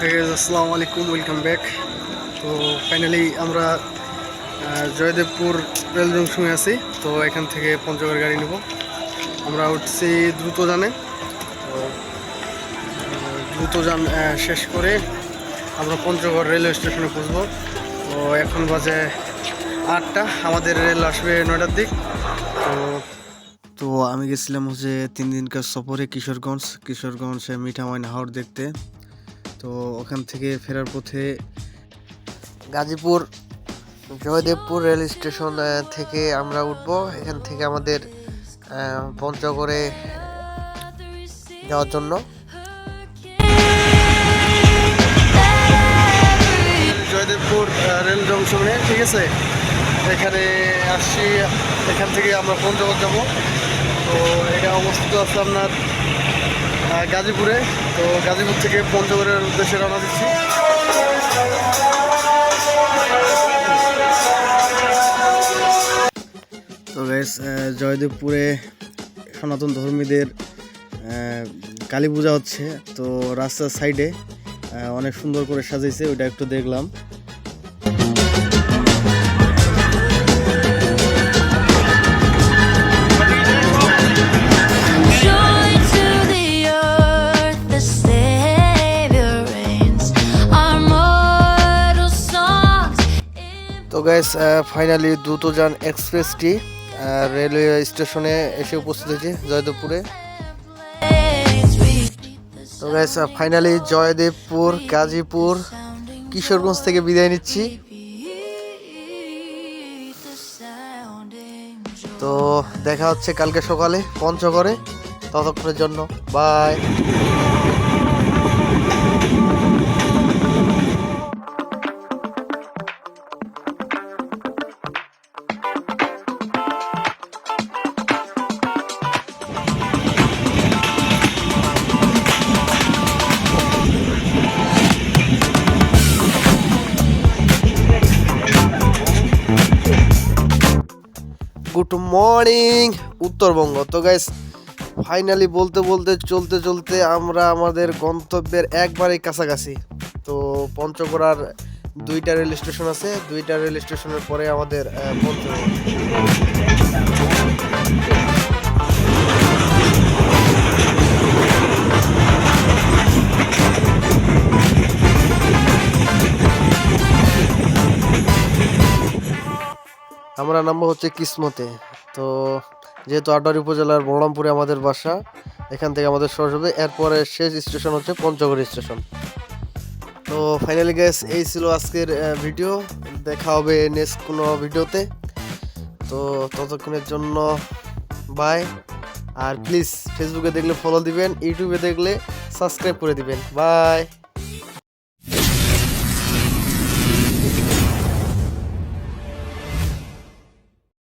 আসসালামু আলাইকুম welcome back তো ফাইনালি আমরা জয়দেবপুর রেল জংশনে আছি। তো এখান থেকে পঞ্চগড় গাড়ি নেব। আমরা উঠছি দ্রুত জানে তো দ্রুত যান শেষ করে আমরা পঞ্চগড় রেলওয়ে স্টেশনে পৌঁছব। তো এখন বাজে আটটা। আমাদের রেল আসবে নয়টার দিক। তো তো আমি গেছিলাম হচ্ছে তিন দিনকার সফরে কিশোরগঞ্জ। কিশোরগঞ্জে মিঠামইন হাওড় দেখতে। তো ওখান থেকে ফেরার পথে গাজীপুর জয়দেবপুর রেল স্টেশন থেকে আমরা উঠব। এখান থেকে আমাদের পঞ্চগড়ে যাওয়ার জন্য। জয়দেবপুর রেল জংশনে ঠিক আছে? এখানে আসছি এখান থেকে আমরা পঞ্চগড় যাব। তো এটা অবস্থিত আছে আপনার গাজীপুরে। তো গাজীপুর থেকে পঞ্চগড়ের উদ্দেশ্যে রওনা দিচ্ছি। তো গ্যাস জয়দেবপুরে সনাতন ধর্মীদের কালী পূজা হচ্ছে। তো রাস্তার সাইডে অনেক সুন্দর করে সাজাইছে, ওইটা একটু দেখলাম। তো গ্যাস ফাইনালি দ্রুতযান এক্সপ্রেসটি রেলওয়ে স্টেশনে এসে উপস্থিত হয়েছে, জয়দেবপুরে। তো গ্যাস ফাইনালি জয়দেবপুর, গাজীপুর, কিশোরগঞ্জ থেকে বিদায় নিচ্ছি. তো দেখা হচ্ছে কালকে সকালে, পঞ্চগড়ে। ততক্ষণের জন্য বাই গুড মর্নিং। উত্তরবঙ্গ। তো গাইস ফাইনালি বলতে বলতে, চলতে চলতে আমরা আমাদের গন্তব্যের একবারে কাছাকাছি। তো পঞ্চগড়ার দুইটা রেল স্টেশন আছে। দুইটা রেল স্টেশনের পরে আমাদের পঞ্চগড়। আমরা নামবো হচ্ছে কিসমতে। তো যেহেতু আটোয়ারি উপজেলার বড়রামপুরে আমাদের বাসা, এখান থেকে আমাদের হবে এরপরে শেষ স্টেশন হচ্ছে পঞ্চগড় স্টেশন। তো ফাইনালি গ্যাস এই ছিল আজকের ভিডিও দেখা হবে নেক্সট কোনো ভিডিওতে তো ততক্ষণের জন্য বাই আর প্লিজ ফেসবুকে দেখলে ফলো দিবেন ইউটিউবে দেখলে সাবস্ক্রাইব করে দিবেন। বাই